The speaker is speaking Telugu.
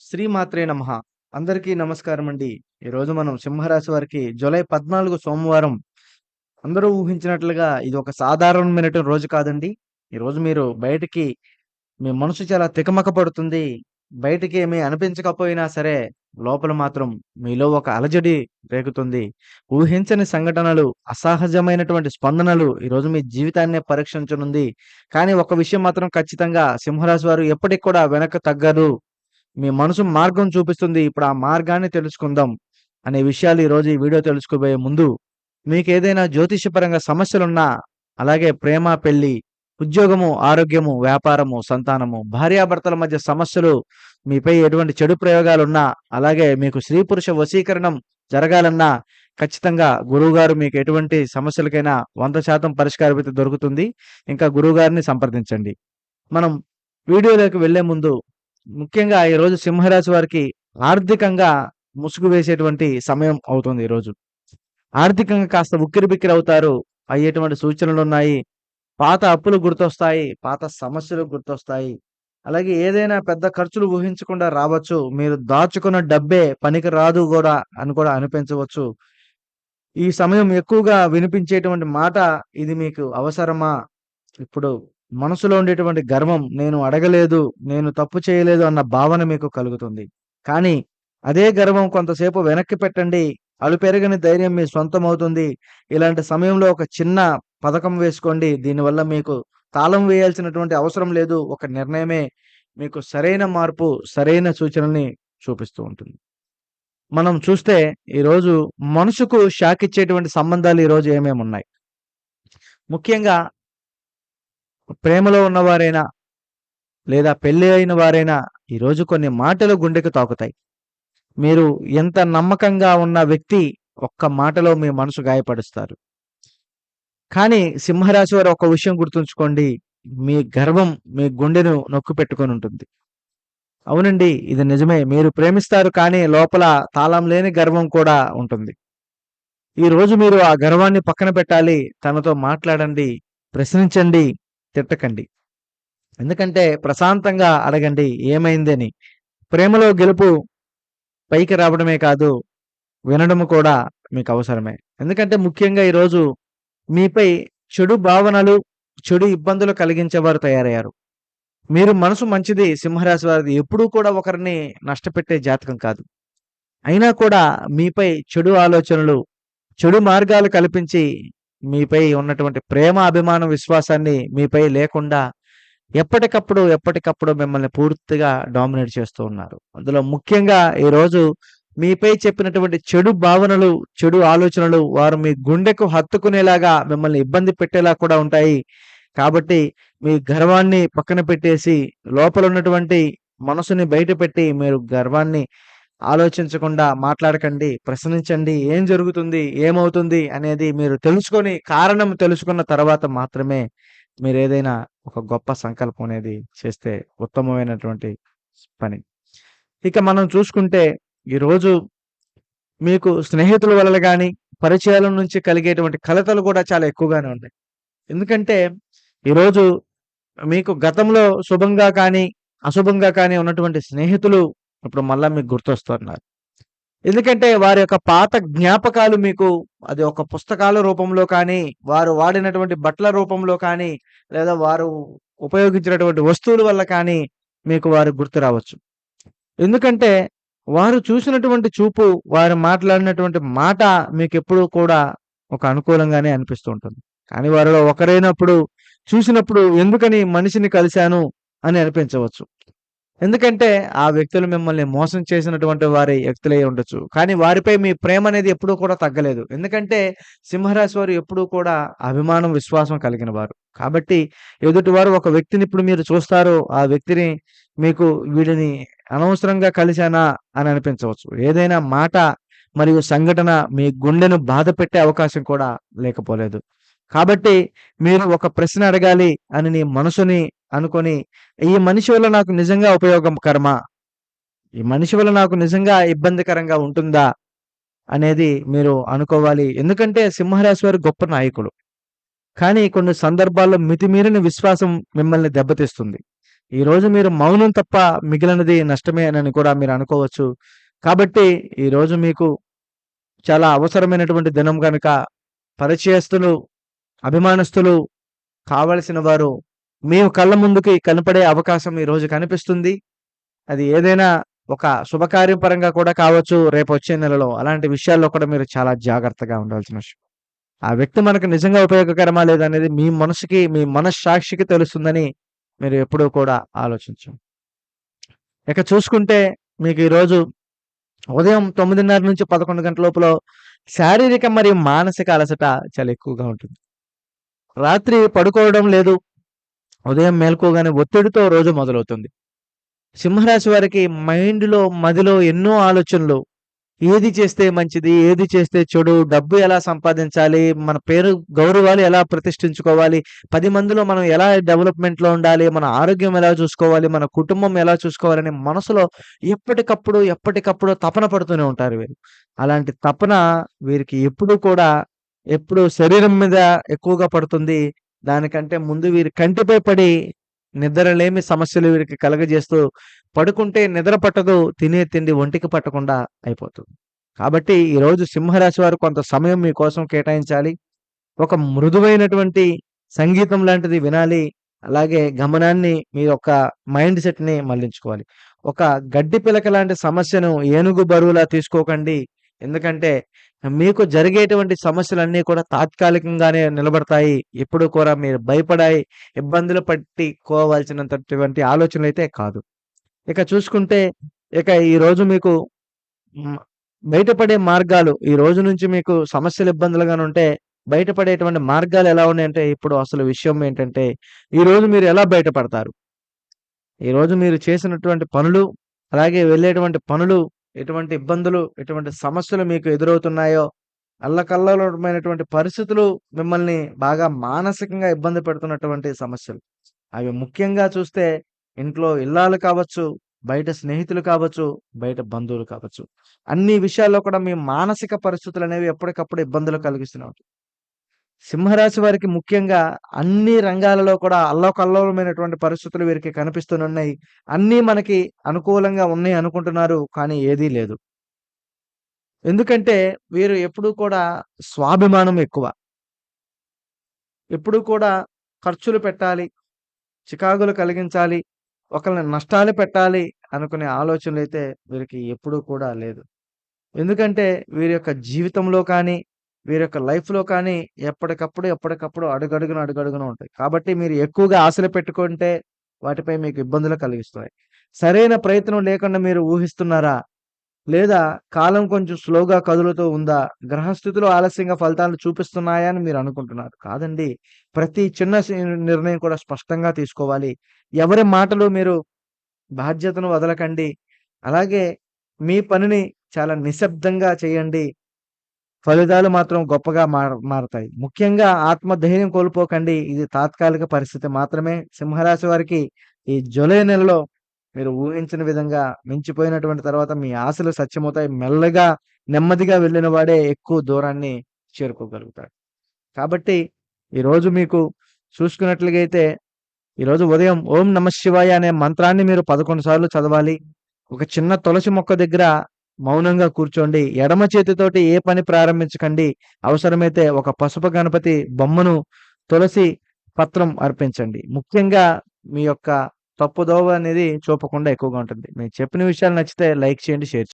శ్రీమాత్రే నమ. అందరికీ నమస్కారం అండి ఈరోజు మనం సింహరాశి వారికి జూలై పద్నాలుగు సోమవారం అందరూ ఊహించినట్లుగా ఇది ఒక సాధారణమైనటువంటి రోజు కాదండి. ఈరోజు మీరు బయటికి మీ మనసు చాలా తికమక పడుతుంది. బయటికి ఏమీ అనిపించకపోయినా సరే లోపల మాత్రం మీలో ఒక అలజడి రేగుతుంది. ఊహించని సంఘటనలు అసహజమైనటువంటి స్పందనలు ఈరోజు మీ జీవితాన్నే పరీక్షించనుంది. కానీ ఒక విషయం మాత్రం ఖచ్చితంగా సింహరాశి వారు ఎప్పటికి కూడా వెనక్కి తగ్గరు మీ మనసు మార్గం చూపిస్తుంది. ఇప్పుడు ఆ మార్గాన్ని తెలుసుకుందాం అనే విషయాలు ఈరోజు ఈ వీడియో తెలుసుకోబోయే ముందు మీకు ఏదైనా జ్యోతిషపరంగా సమస్యలున్నా అలాగే ప్రేమ పెళ్ళి ఉద్యోగము ఆరోగ్యము వ్యాపారము సంతానము భార్యాభర్తల మధ్య సమస్యలు మీపై ఎటువంటి చెడు ప్రయోగాలున్నా అలాగే మీకు స్త్రీ పురుష వశీకరణం జరగాలన్నా ఖచ్చితంగా గురువుగారు మీకు ఎటువంటి సమస్యలకైనా వంద శాతం పరిష్కారమైతే దొరుకుతుంది. ఇంకా గురువుగారిని సంప్రదించండి. మనం వీడియోలోకి వెళ్ళే ముందు ముఖ్యంగా ఈరోజు సింహరాశి వారికి ఆర్థికంగా ముసుగు వేసేటువంటి సమయం అవుతుంది ఈరోజు ఆర్థికంగా కాస్త ఉక్కిరి బిక్కిరి అవుతారు. అయ్యేటువంటి సూచనలు ఉన్నాయి. పాత అప్పులు గుర్తొస్తాయి. పాత సమస్యలు గుర్తొస్తాయి. అలాగే ఏదైనా పెద్ద ఖర్చులు ఊహించకుండా రావచ్చు. మీరు దాచుకున్న డబ్బే పనికి రాదు కూడా అని కూడా అనిపించవచ్చు. ఈ సమయం ఎక్కువగా వినిపించేటువంటి మాట ఇది మీకు అవసరమా? ఇప్పుడు మనసులో ఉండేటువంటి గర్వం నేను అడగలేదు నేను తప్పు చేయలేదు అన్న భావన మీకు కలుగుతుంది. కానీ అదే గర్వం కొంతసేపు వెనక్కి పెట్టండి అలుపెరగని ధైర్యం మీ సొంతం అవుతుంది ఇలాంటి సమయంలో ఒక చిన్న పథకం వేసుకోండి దీనివల్ల మీకు తాళం వేయాల్సినటువంటి అవసరం లేదు. ఒక నిర్ణయమే మీకు సరైన మార్పు సరైన సూచనల్ని చూపిస్తూ ఉంటుంది. మనం చూస్తే ఈరోజు మనసుకు షాక్ ఇచ్చేటువంటి సంబంధాలు ఈరోజు ఏమేమి ఉన్నాయి ముఖ్యంగా ప్రేమలో ఉన్నవారైనా లేదా పెళ్ళి అయిన వారైనా ఈరోజు కొన్ని మాటలు గుండెకు తాకుతాయి. మీరు ఎంత నమ్మకంగా ఉన్న వ్యక్తి ఒక్క మాటలో మీ మనసు గాయపరుస్తారు. కానీ సింహరాశి వారు ఒక విషయం గుర్తుంచుకోండి. మీ గర్వం మీ గుండెను నొక్కు పెట్టుకొని ఉంటుంది. అవునండి ఇది నిజమే. మీరు ప్రేమిస్తారు కానీ లోపల తాళం లేని గర్వం కూడా ఉంటుంది. ఈ రోజు మీరు ఆ గర్వాన్ని పక్కన పెట్టాలి. తనతో మాట్లాడండి ప్రశ్నించండి. తిట్టకండి. ఎందుకంటే ప్రశాంతంగా అడగండి ఏమైందని. ప్రేమలో గెలుపు పైకి రావడమే కాదు వినడం కూడా మీకు అవసరమే. ఎందుకంటే ముఖ్యంగా ఈరోజు మీపై చెడు భావనలు చెడు ఇబ్బందులు కలిగించేవారు తయారయ్యారు. మీరు మనసు మంచిది సింహరాశి వారిది ఎప్పుడూ కూడా ఒకరిని నష్టపెట్టే జాతకం కాదు. అయినా కూడా మీపై చెడు ఆలోచనలు చెడు మార్గాలు కల్పించి మీపై ఉన్నటువంటి ప్రేమ అభిమానం విశ్వాసాన్ని మీపై లేకుండా ఎప్పటికప్పుడు ఎప్పటికప్పుడు మిమ్మల్ని పూర్తిగా డామినేట్ చేస్తూ ఉన్నారు. అందులో ముఖ్యంగా ఈరోజు మీపై చెప్పినటువంటి చెడు భావనలు చెడు ఆలోచనలు వారు మీ గుండెకు హత్తుకునేలాగా మిమ్మల్ని ఇబ్బంది పెట్టేలా కూడా ఉంటాయి. కాబట్టి మీ గర్వాన్ని పక్కన పెట్టేసి లోపల ఉన్నటువంటి మనసుని బయట పెట్టి మీరు గర్వాన్ని ఆలోచించకుండా మాట్లాడకండి ప్రశ్నించండి ఏం జరుగుతుంది ఏమవుతుంది అనేది మీరు తెలుసుకొని కారణం తెలుసుకున్న తర్వాత మాత్రమే మీరు ఏదైనా ఒక గొప్ప సంకల్పం అనేది చేస్తే ఉత్తమమైనటువంటి పని. ఇక మనం చూసుకుంటే ఈరోజు మీకు స్నేహితుల వల్ల కానీ పరిచయాల నుంచి కలిగేటువంటి కలతలు కూడా చాలా ఎక్కువగానే ఉన్నాయి. ఎందుకంటే ఈరోజు మీకు గతంలో శుభంగా కానీ అశుభంగా కానీ ఉన్నటువంటి స్నేహితులు ఇప్పుడు మళ్ళీ మీకు గుర్తొస్తున్నారు ఎందుకంటే వారి యొక్క పాత జ్ఞాపకాలు మీకు అది ఒక పుస్తకాల రూపంలో కానీ వారు వాడినటువంటి బట్టల రూపంలో కానీ లేదా వారు ఉపయోగించినటువంటి వస్తువుల వల్ల కానీ మీకు వారు గుర్తు రావచ్చు. ఎందుకంటే వారు చూసినటువంటి చూపు వారు మాట్లాడినటువంటి మాట మీకు ఎప్పుడూ కూడా ఒక అనుకూలంగానే అనిపిస్తూ ఉంటుంది. కానీ వారిలో ఒకరైనప్పుడు చూసినప్పుడు ఎందుకని మనిషిని కలిశాను అని అనిపించవచ్చు. ఎందుకంటే ఆ వ్యక్తులు మిమ్మల్ని మోసం చేసినటువంటి వారి వ్యక్తులై ఉండొచ్చు. కానీ వారిపై మీ ప్రేమ అనేది ఎప్పుడూ కూడా తగ్గలేదు. ఎందుకంటే సింహరాశి వారు ఎప్పుడూ కూడా అభిమానం విశ్వాసం కలిగిన వారు. కాబట్టి ఎదుటి వారు ఒక వ్యక్తిని ఇప్పుడు మీరు చూస్తారో ఆ వ్యక్తిని మీకు వీడిని అనవసరంగా కలిశానా అని అనిపించవచ్చు. ఏదైనా మాట మరియు సంఘటన మీ గుండెను బాధ పెట్టే అవకాశం కూడా లేకపోలేదు. కాబట్టి మీరు ఒక ప్రశ్న అడగాలి అని నీ మనసుని అనుకొని ఈ మనిషి వల్ల నాకు నిజంగా ఉపయోగకరమా ఈ మనిషి వల్ల నాకు నిజంగా ఇబ్బందికరంగా ఉంటుందా? అనేది మీరు అనుకోవాలి. ఎందుకంటే సింహరాశి వారు గొప్ప నాయకుడు కానీ కొన్ని సందర్భాల్లో మితిమీరిన విశ్వాసం మిమ్మల్ని దెబ్బతీస్తుంది. ఈరోజు మీరు మౌనం తప్ప మిగిలినది నష్టమే అని కూడా మీరు అనుకోవచ్చు. కాబట్టి ఈరోజు మీకు చాలా అవసరమైనటువంటి దినం కనుక పరిచయస్తులు, అభిమానస్తులు కావలసిన వారు మేము కళ్ళ ముందుకి కనపడే అవకాశం ఈరోజు కనిపిస్తుంది. అది ఏదైనా ఒక శుభకార్యం పరంగా కూడా కావచ్చు రేపు వచ్చే నెలలో. అలాంటి విషయాల్లో కూడా మీరు చాలా జాగ్రత్తగా ఉండాల్సిన విషయం. ఆ వ్యక్తి మనకు నిజంగా ఉపయోగకరమా లేదనేది మీ మనసుకి, మీ మనస్సాక్షికి తెలుస్తుందని మీరు ఎప్పుడూ కూడా ఆలోచించం ఇక చూసుకుంటే మీకు ఈరోజు ఉదయం 9:30 నుంచి 11 గంటల లోపల శారీరక మరియు మానసిక అలసట చాలా ఎక్కువగా ఉంటుంది. రాత్రి పడుకోవడం లేదు. ఉదయం మేల్కోగానే ఒత్తిడితో రోజు మొదలవుతుంది. సింహరాశి వారికి మైండ్‌లో, మదిలో ఎన్నో ఆలోచనలు. ఏది చేస్తే మంచిది? ఏది చేస్తే చెడు? డబ్బు ఎలా సంపాదించాలి? మన పేరు, గౌరవాలు ఎలా ప్రతిష్ఠించుకోవాలి? పది మందిలో మనం ఎలా డెవలప్‌మెంట్‌లో ఉండాలి? మన ఆరోగ్యం ఎలా చూసుకోవాలి? మన కుటుంబం ఎలా చూసుకోవాలని మనసులో ఎప్పటికప్పుడు, ఎప్పటికప్పుడు తపన పడుతూనే ఉంటారు వీరు. అలాంటి తపన వీరికి ఎప్పుడు కూడా ఎప్పుడు శరీరం మీద ఎక్కువగా పడుతుంది. దానికంటే ముందు వీరి కంటిపై పడి నిద్రలేమి సమస్యలు వీరికి కలుగజేస్తూ పడుకుంటే నిద్ర పట్టదు. తినే తిండి ఒంటికి పట్టకుండా అయిపోతుంది. కాబట్టి ఈరోజు సింహరాశి వారు కొంత సమయం మీకోసం కేటాయించాలి. ఒక మృదువైనటువంటి సంగీతం లాంటిది వినాలి. అలాగే గమనాన్ని మీ యొక్క మైండ్ సెట్‌ని మళ్ళించుకోవాలి. ఒక గడ్డి పిలక లాంటి సమస్యను ఏనుగు బరువులా తీసుకోకండి. ఎందుకంటే మీకు జరిగేటువంటి సమస్యలన్నీ కూడా తాత్కాలికంగానే నిలబడతాయి. ఎప్పుడు కూడా మీరు భయపడాయి ఇబ్బందులు పట్టుకోవాల్సినటువంటి అయితే కాదు. ఇక చూసుకుంటే ఇక ఈరోజు మీకు బయటపడే మార్గాలు ఈ రోజు నుంచి మీకు సమస్యలు ఇబ్బందులుగానుంటే బయటపడేటువంటి మార్గాలు ఎలా ఉన్నాయంటే ఇప్పుడు అసలు విషయం ఏంటంటే ఈరోజు మీరు ఎలా బయటపడతారు? ఈరోజు మీరు చేసినటువంటి పనులు, అలాగే వెళ్ళేటువంటి పనులు, ఎటువంటి ఇబ్బందులు, ఎటువంటి సమస్యలు మీకు ఎదురవుతున్నాయో, అల్లకల్లమైనటువంటి పరిస్థితులు మిమ్మల్ని బాగా మానసికంగా ఇబ్బంది పెడుతున్నటువంటి సమస్యలు. అవి ముఖ్యంగా చూస్తే ఇంట్లో ఇల్లాలు కావచ్చు, బయట స్నేహితులు కావచ్చు, బయట బంధువులు కావచ్చు. అన్ని విషయాల్లో కూడా మీ మానసిక పరిస్థితులు అనేవి ఎప్పటికప్పుడు ఇబ్బందులు కలిగిస్తున్నాయి సింహరాశి వారికి ముఖ్యంగా అన్ని రంగాలలో కూడా అల్లకల్లోలమైనటువంటి పరిస్థితులు వీరికి కనిపిస్తున్నాయి అన్నీ మనకి అనుకూలంగా ఉన్నాయి అనుకుంటున్నారు. కానీ ఏదీ లేదు. ఎందుకంటే వీరు ఎప్పుడూ కూడా స్వాభిమానం ఎక్కువ. ఎప్పుడూ కూడా ఖర్చులు పెట్టాలి, చికాకులు కలిగించాలి, ఒకరిని నష్టాలు పెట్టాలి అనుకునే ఆలోచనలు అయితే వీరికి ఎప్పుడూ కూడా లేదు. ఎందుకంటే వీరి యొక్క జీవితంలో కానీ, వీరి యొక్క లైఫ్‌లో కానీ ఎప్పటికప్పుడు, ఎప్పటికప్పుడు అడుగడుగున, అడుగడుగున ఉంటాయి. కాబట్టి మీరు ఎక్కువగా ఆశలు పెట్టుకుంటే వాటిపై మీకు ఇబ్బందులు కలిగిస్తాయి. సరైన ప్రయత్నం లేకుండా మీరు ఊహిస్తున్నారా? లేదా కాలం కొంచెం స్లోగా కదులుతూ ఉందా? గ్రహస్థితులు ఆలస్యంగా ఫలితాలను చూపిస్తున్నాయా అని మీరు అనుకుంటున్నారు. కాదండి. ప్రతి చిన్న నిర్ణయం కూడా స్పష్టంగా తీసుకోవాలి. ఎవరి మాటలు మీరు బాధ్యతను వదలకండి. అలాగే మీ పనిని చాలా నిశ్శబ్దంగా చేయండి. ఫలితాలు మాత్రం గొప్పగా మారతాయి. ముఖ్యంగా ఆత్మధైర్యం కోల్పోకండి. ఇది తాత్కాలిక పరిస్థితి మాత్రమే. సింహరాశి వారికి ఈ జూలై నెలలో మీరు ఊహించిన విధంగా మించిపోయినటువంటి తర్వాత మీ ఆశలు సత్యమవుతాయి. మెల్లగా, నెమ్మదిగా వెళ్ళిన వాడే ఎక్కువ దూరాన్ని చేరుకోగలుగుతాడు. కాబట్టి ఈరోజు మీకు చూసుకున్నట్లుగైతే ఈరోజు ఉదయం ఓం నమఃశివాయ అనే మంత్రాన్ని మీరు 11 సార్లు చదవాలి. ఒక చిన్న తులసి మొక్క దగ్గర మౌనంగా కూర్చోండి. ఎడమ చేతితోటి ఏ పని ప్రారంభించకండి. అవసరమైతే ఒక పసుపు గణపతి బొమ్మను, తులసి పత్రం అర్పించండి. ముఖ్యంగా మీ యొక్క తప్పుదోవ అనేది చూపకుండా ఎక్కువగా ఉంటుంది. నేను చెప్పిన విషయాలు నచ్చితే లైక్ చేయండి, షేర్